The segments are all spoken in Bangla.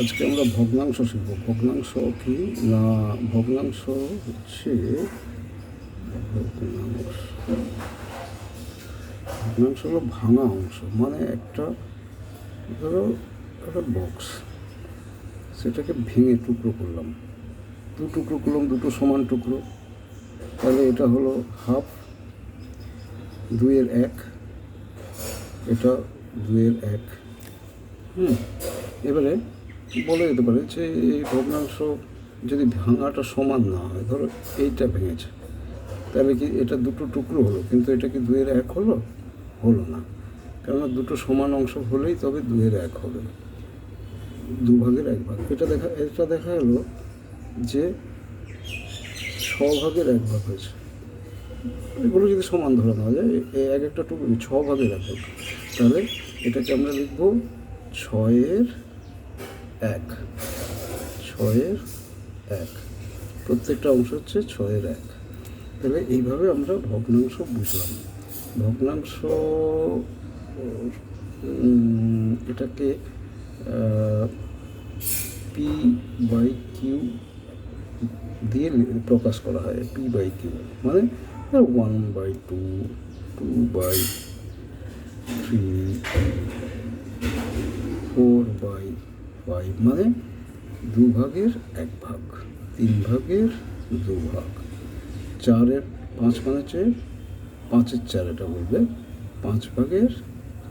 আজকে আমরা ভগ্নাংশ শিখব। ভগ্নাংশ কি? না, ভগ্নাংশ হচ্ছে ভগ্নাংশ। ভগ্নাংশ হলো ভাঙা অংশ মানে একটা, ধরো একটা বক্স সেটাকে ভেঙে টুকরো করলাম। দু টুকরো করলাম, দুটো সমান টুকরো। তাহলে এটা হলো হাফ দুইয়ের এক, এটা দুইয়ের এক। হুম, এবারে বলা যেতে পারে যে এই ভগ্নাংশ যদি ভাঙাটা সমান না হয়, ধরো এইটা ভেঙেছে, তাহলে কি এটা দুটো টুকরো হলো? কিন্তু এটা কি দুয়ের এক হলো? হলো না। কেননা দুটো সমান অংশ হলেই তবে দুয়ের এক হবে। দু ভাগের এক ভাগ। এটা দেখা এটা দেখা গেলো যে ছ ভাগের এক ভাগ হয়েছে। এগুলো যদি সমান ধরে নেওয়া যায় এক একটা টুকরো, ছ ভাগের এক ভাগ। তাহলে এটাকে আমরা লিখব ছয়ের এক। ছয়ের এক। প্রত্যেকটা অংশ হচ্ছে ছয়ের এক। তাহলে এইভাবে আমরা ভগ্নাংশ বুঝলাম। ভগ্নাংশ এটাকে পি বাই কিউ দিয়ে প্রকাশ করা হয়। পি বাই কিউ মানে one by two two by three four by five মানে দু ভাগের এক ভাগ, তিন ভাগের দু ভাগ। চারের পাঁচ মানে হচ্ছে পাঁচের চার এটা বলবে, পাঁচ ভাগের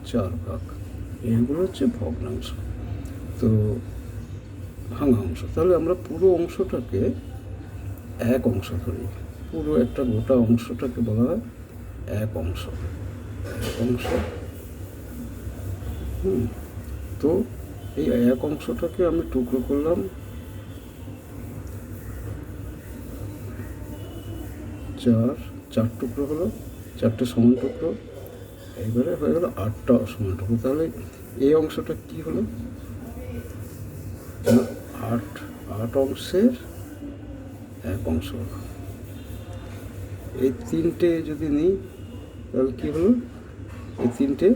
চার ভাগ। এইগুলো হচ্ছে ভগ্নাংশ। তো ভাঙা অংশ। তাহলে আমরা পুরো অংশটাকে এক অংশ ধরি। পুরো একটা গোটা অংশটাকে বলা হয় এক অংশ। এক অংশ। হুম। তো এই এক অংশটাকে আমি টুকরো করলাম। চার চার টুকরো হলো, চারটে সমান টুকরো। এবারে হয়ে গেলো আটটা সমান টুকরো। তাহলে এই অংশটা কি হলো? আট আট অংশের এক অংশ। হলো এই তিনটে যদি নিই, তাহলে কী হলো? এই তিনটে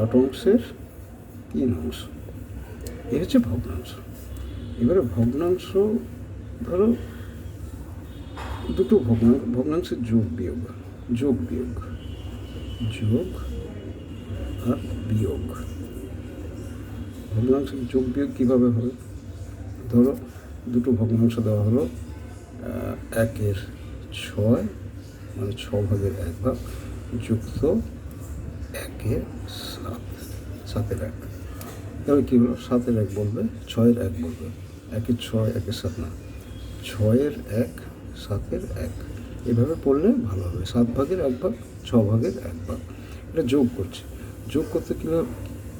আট অংশের তিন অংশ। এই হচ্ছে ভগ্নাংশ। এবারে ভগ্নাংশ, ধরো, দুটো ভগ্নাংশ ভগ্নাংশের যোগ বিয়োগ। যোগ বিয়োগ। যোগ আর বিয়োগ। ভগ্নাংশের যোগ বিয়োগ কীভাবে হবে? ধরো, দুটো ভগ্নাংশ দেওয়া হলো একের ছয় মানে ছ ভাগের এক ভাগ, যুক্ত একের সাত, সাতের এক। তাহলে কী হলো সাতের এক বলবে, ছয়ের এক বলবে। একের ছয় একের সাত না। ছয়ের এক, সাতের এক। এভাবে পড়লে ভালো হবে। সাত ভাগের এক ভাগ, ছ ভাগের এক ভাগ। এটা যোগ করছে। যোগ করতে কীভাবে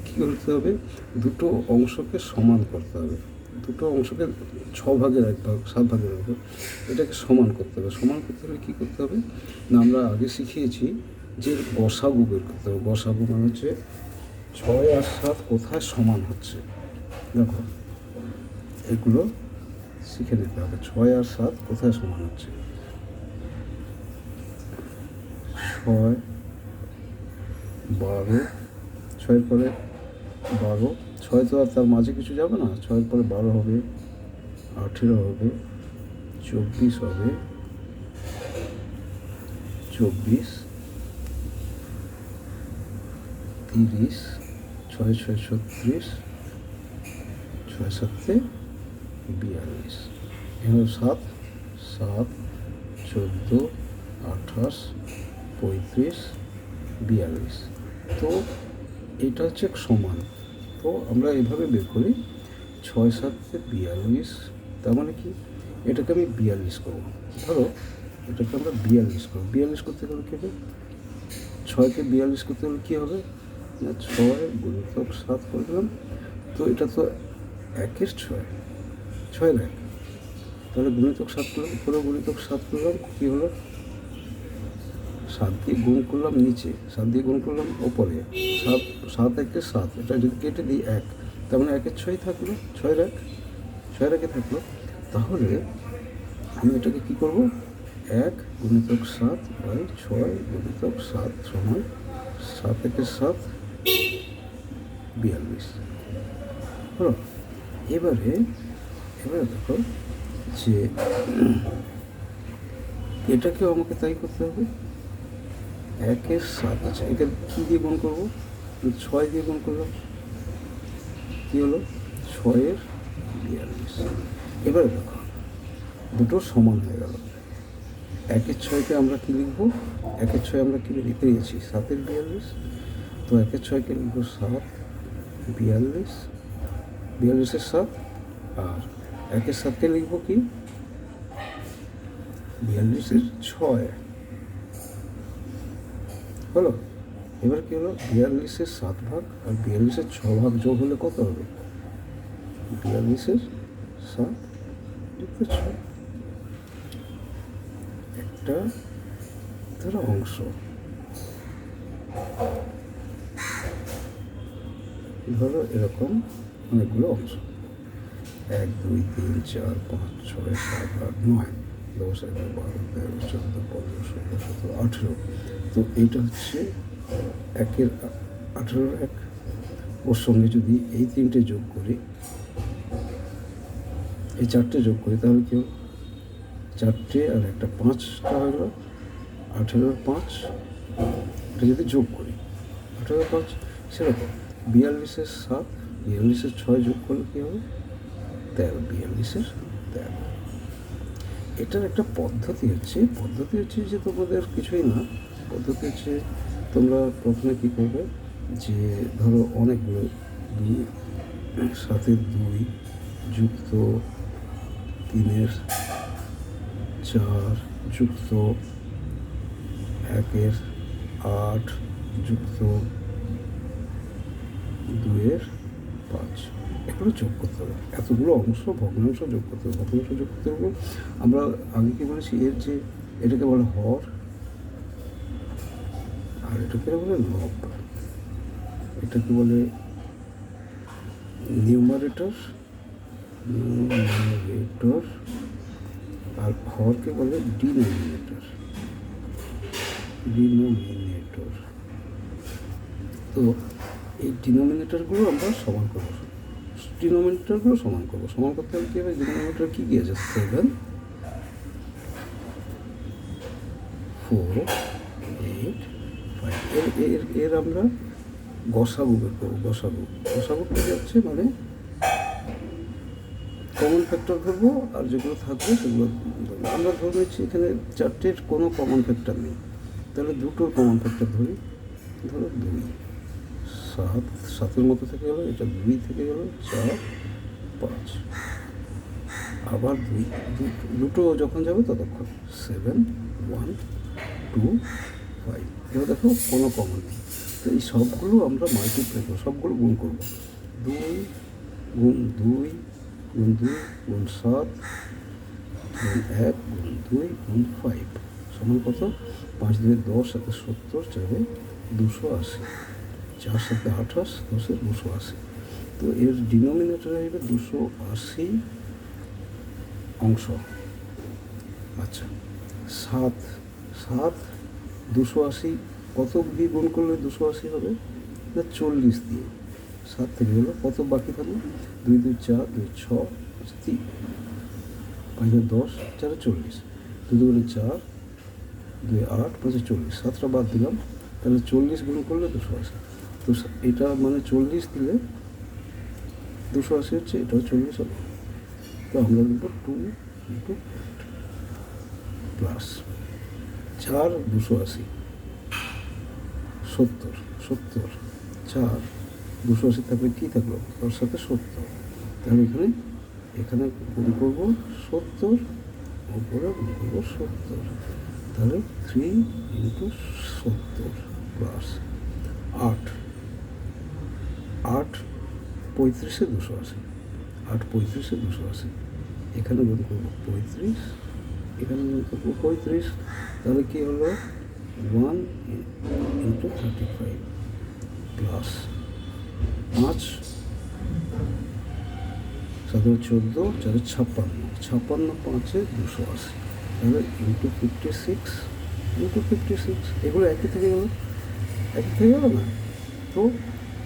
কী করতে হবে? দুটো অংশকে সমান করতে হবে। দুটো অংশকে ছ ভাগের এক ভাগ, সাত ভাগের এক ভাগ, এটাকে সমান করতে হবে। সমান করতে হলে কী করতে হবে? না, আমরা আগে শিখিয়েছি যে গসাগু বের করতে হবে। গসাগু মানে হচ্ছে ছয় আর সাত কোথায় সমান হচ্ছে? দেখো, এগুলো শিখে নিতে হবে। ছয় আর সাত কোথায় সমান হচ্ছে? ছয়, বারো, ছয়ের পরে বারো, ছয় তো আর তার মাঝে কিছু যাবে না। ছয়ের পরে বারো হবে, আঠেরো হবে, চব্বিশ হবে, চব্বিশ, তিরিশ ছয় ছয় ছত্রিশ, ছয় সাতে বিয়াল্লিশ। এখানে সাত সাত, চোদ্দ, আঠাশ, পঁয়ত্রিশ, বিয়াল্লিশ। তো এটা হচ্ছে সমান। তো আমরা এভাবে বের করি, ছয় সাতে বিয়াল্লিশ, তার মানে কি? এটাকে আমি বিয়াল্লিশ করব। ধরো, এটাকে আমরা বিয়াল্লিশ করব। বিয়াল্লিশ করতে গেলে কী হবে? ছয়কে বিয়াল্লিশ করতে হলে কী হবে? ছয় গুণিতক সাত করে দিলাম তো এটা তো একের ছয় ছয় এক তাহলে গুণিতক সাত করলাম পুরো গুণিতক সাত করলাম, কী হলো? সাত দিয়ে গুণ করলাম নিচে, সাত দিয়ে গুণ করলাম ওপরে, সাত সাত একে সাত, এটা যদি কেটে দিই এক, তার মানে একের ছয় থাকল ছয়ের এক ছয় একে থাকল। তাহলে আমি এটাকে কী করব? এক গুণিতক সাত বাই ছয় গুণিতক সাত সময় সাত একে সাত বিয়াল্লিশ। হলো এবারে এবারে দেখো যে এটাকেও আমাকে তাই করতে হবে। একের সাত আছে একে কী দিয়ে গুণ করব? ছয় দিয়ে গুণ করলাম। কী হলো? ছয়ের বিয়াল্লিশ। এবারে দেখো, দুটো সমান হয়ে গেল। একের ছয়কে আমরা কী লিখব? একের ছয় আমরা কী পেয়েছি সাতের বিয়াল্লিশ। তো একের ছয়কে লিখব সাত। বিয়াল্লিশ বিয়াল্লিশের সাত আর একের সাতকে লিখব কি? বিয়াল্লিশের ছয়। হলো? এবার কি হলো? বিয়াল্লিশের সাত ভাগ, আর বিয়াল্লিশের ছ ভাগ যোগ হলে কত হবে? বিয়াল্লিশের সাত যুক্ত ছয় একটা ধরো অংশ। ধরো এরকম অনেকগুলো অংশ। এক, দুই, তিন, চার, পাঁচ, ছয়, সাত, আট, নয়, দশ, এগারো, বারো, তেরো, চোদ্দ, পনেরো, ষোলো, সতেরো, আঠেরো। তো এইটা হচ্ছে একের আঠেরোর এক। ওর সঙ্গে যদি এই তিনটে যোগ করি, এই চারটে যোগ করি, তাহলে কেউ চারটে আর একটা পাঁচটা হলো আঠেরোর পাঁচ। এটা যদি যোগ করি আঠেরো পাঁচ, সেরকম। বিয়াল্লিশের সাত, বিয়াল্লিশের ছয় যোগ করলে কী হবে? তেরো, বিয়াল্লিশের তেরো। এটার একটা পদ্ধতি হচ্ছে পদ্ধতি হচ্ছে যে তোমাদের কিছুই না। পদ্ধতি হচ্ছে তোমরা প্রথমে কী করবে যে ধরো অনেকগুলো দুই সাতের দুই যুক্ত তিনের চার যুক্ত একের আট যুক্ত দুইয়ের পাঁচ। এগুলো যোগ করতে হবে। এতগুলো অংশ, ভগ্নাংশ যোগ করতে হবে, ভগ্নাংশ যোগ করতে হবে। আমরা আগে কি বলেছি? এর যে এটাকে বলে হর, আর এটাকে বলে লব। এটাকে বলে নিউমারেটর নিউমারেটর, আর হরকে বলে ডিনোমিনেটর। ডিনোমিনেটর। তো এই ডিনোমিনেটরগুলো আমরা সমান করব। ডিনোমিনেটরগুলো সমান করব। সমান করতে হলে কী হবে? ডিনোমিনেটর কী আছে? সেভেন ফোর এইট ফাইভ এর এর এর আমরা গসাগু বের করব, গসাগু। গসাগু কী যাচ্ছে মানে কমন ফ্যাক্টর ধরবো আর যেগুলো থাকবে সেগুলো। আমরা ধরে নিচ্ছি এখানে চারটের কোনো কমন ফ্যাক্টর নেই। তাহলে দুটোর কমন ফ্যাক্টর ধরি। ধরো দুই। সাত, সাতের মতো থেকে গেলো এটা দুই থেকে গেলো চার, পাঁচ। আবার দুই দুটো যখন যাবে ততক্ষণ সেভেন, ওয়ান, টু, ফাইভ। এবার দেখো কোনো কমন নেই। তো এই সবগুলো আমরা মাল্টিপ্লাই করব, সবগুলো গুণ করব। দুই, গুণ দুই গুণ দুই, গুণ সাত, গুণ এক, গুণ দুই, গুণ ফাইভ সমান কত? পাঁচ দুই দশ সাথে সত্তর, চারে দুশো আশি। চার সাথে আঠাশ দশে দুশো আশি তো এর ডিনোমিনেটর হবে দুশো আশি অংশ আচ্ছা সাত সাত দুশো আশি কত দিয়ে গুণ করলে দুশো আশি হবে না চল্লিশ দিয়ে সাত থেকে গেলো কত বাকি থাকল দুই দুই চার দুই ছ আচ্ছা, তিন পাঁচ দশ চারে চল্লিশ দুই দুগুণে চার দুই আট পাঁচে চল্লিশ সাতটা বাদ দিলাম তাহলে চল্লিশ গুণ করলে দুশো আশি তো এটা মানে চল্লিশ দিলে দুশো আশি হচ্ছে, এটাও চল্লিশ হবে। তো আমরা লিখব টু ইন্টু প্লাস চার দুশো আশি। সত্তর সত্তর, চার দুশো আশি থাকলে কী থাকল? তার সাথে সত্তর। তাহলে এখানে এখানে গুণ করব সত্তর, উপরে গুণ করব সত্তর। তাহলে থ্রি ইন্টু সত্তর প্লাস আট। আট পঁয়ত্রিশে দুশো আশি। আট পঁয়ত্রিশে দুশো আশি। এখানে গুণ করব পঁয়ত্রিশ। এখানে গুণ করব পঁয়ত্রিশ। তাহলে কী হলো? One into thirty five plus পাঁচ। সাথে চোদ্দ, চারে ছাপ্পান্ন। ছাপ্পান্ন পাঁচে দুশো আশি। তাহলে into fifty six, into fifty six. এগুলো একই থেকে গেল? একই থেকে গেল না? তো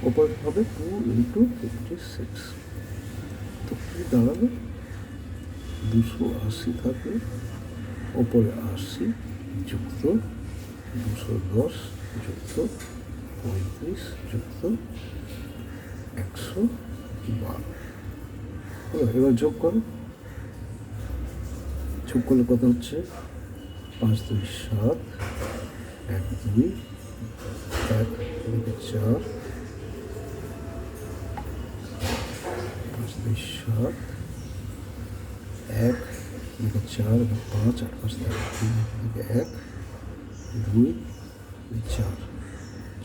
ওপর হবে টু ইন্টু ফিফটি সিক্স তো কী দাঁড়াবে দুশো আশি থাকবে ওপরে আশি যুক্ত। দুশো দশ যুক্ত। পঁয়ত্রিশ যুক্ত। একশো বারো। এবার যোগ করো। যোগ করলে কত হচ্ছে? পাঁচ দুই সাত, এক দুই, এক চার। দুই সাত এক এদিকে চার এদিকে পাঁচ, আট পাঁচ এদিকে এক দুই চার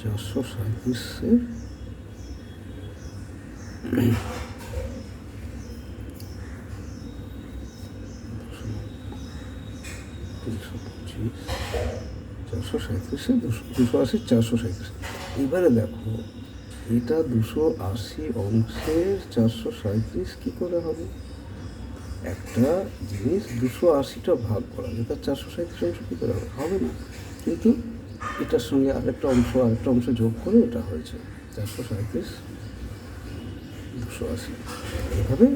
চারশো সাঁত্রিশের তিনশো পঁচিশ, চারশো সাঁত্রিশে দুশো দুশো আশি, চারশো সাঁত্রিশ এবারে দেখো এটা দুশো আশি অংশের চারশো সাঁত্রিশ কী করে হবে? একটা জিনিস দুশো আশিটা ভাগ করা যায়, তার চারশো সাঁত্রিশ অংশ কী করে হবে? হবে না। কিন্তু এটার সঙ্গে আরেকটা অংশ আরেকটা অংশ যোগ করে এটা হয়েছে, চারশো সাঁত্রিশ দুশো আশি। এভাবে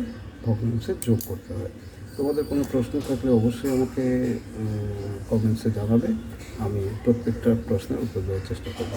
ভগ্নাংশে যোগ করতে হয়। তোমাদের কোনো প্রশ্ন থাকলে অবশ্যই আমাকে কমেন্টসে জানাবে, আমি প্রত্যেকটা প্রশ্নের উত্তর দেওয়ার চেষ্টা করব।